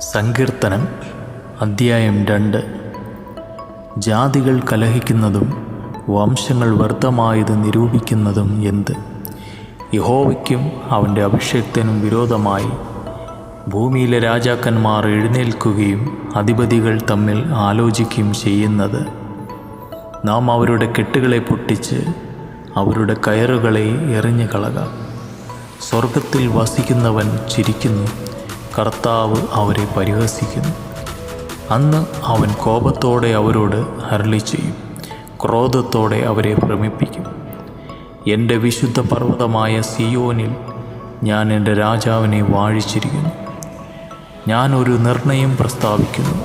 സങ്കീർത്തനം അദ്ധ്യായം രണ്ട്. ജാതികൾ കലഹിക്കുന്നതും വംശങ്ങൾ വ്യർത്ഥമായത് നിരൂപിക്കുന്നതും എന്ത്? യഹോവയ്ക്കും അവന്റെ അഭിഷേക്തനും വിരോധമായി ഭൂമിയിലെ രാജാക്കന്മാർ എഴുന്നേൽക്കുകയും അധിപതികൾ തമ്മിൽ ആലോചിക്കുകയും ചെയ്യുന്നത്. നാം അവരുടെ കെട്ടുകളെ പൊട്ടിച്ച് അവരുടെ കയറുകളെ എറിഞ്ഞു കളക സ്വർഗത്തിൽ വസിക്കുന്നവൻ ചിരിക്കുന്നു. കർത്താവ് അവരെ പരിഹസിക്കുന്നു. അന്ന് അവൻ കോപത്തോടെ അവരോട് അരളി ചെയ്യും. ക്രോധത്തോടെ അവരെ ഭ്രമിപ്പിക്കും. എന്റെ വിശുദ്ധ പർവതമായ സിയോനിൽ ഞാൻ എന്റെ രാജാവിനെ വാഴിച്ചിരിക്കുന്നു. ഞാൻ ഒരു നിർണയം പ്രസ്താവിക്കുന്നു.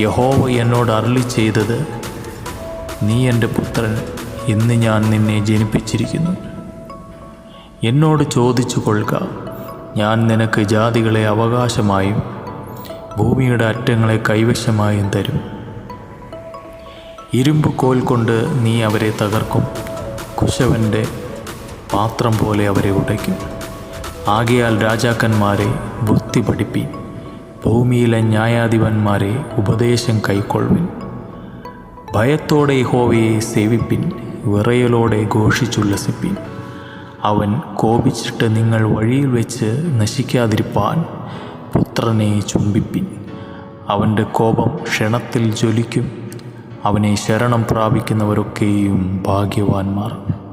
യഹോവ എന്നോട് അരളി ചെയ്തത് നീ എന്റെ പുത്രൻ ഇന്ന് ഞാൻ നിന്നെ ജനിപ്പിച്ചിരിക്കുന്നു. എന്നോട് ചോദിച്ചു കൊള്ളുക ഞാൻ നിനക്ക് ജാതികളെ അവകാശമായും ഭൂമിയുടെ അറ്റങ്ങളെ കൈവശമായും തരും. ഇരുമ്പ് കോൽ കൊണ്ട് നീ അവരെ തകർക്കും. കുശവന്റെ പാത്രം പോലെ അവരെ ഉടയ്ക്കും. ആകയാൽ രാജാക്കന്മാരെ ബുദ്ധി പഠിപ്പി ഭൂമിയിലെ ന്യായാധിപന്മാരെ ഉപദേശം കൈക്കൊള്ളുവിൻ. ഭയത്തോടെ ഹോവയെ സേവിപ്പിൻ. വിറയലോടെ ഘോഷിച്ചുല്ലസിപ്പിൻ. അവൻ കോപിച്ചിട്ട് നിങ്ങൾ വഴിയിൽ വെച്ച് നശിക്കാതിരിപ്പാൻ പുത്രനെ ചുംബിപ്പിൻ. അവന്റെ കോപം ക്ഷണത്തിൽ ജ്വലിക്കും. അവനെ ശരണം പ്രാപിക്കുന്നവരൊക്കെയും ഭാഗ്യവാന്മാർ.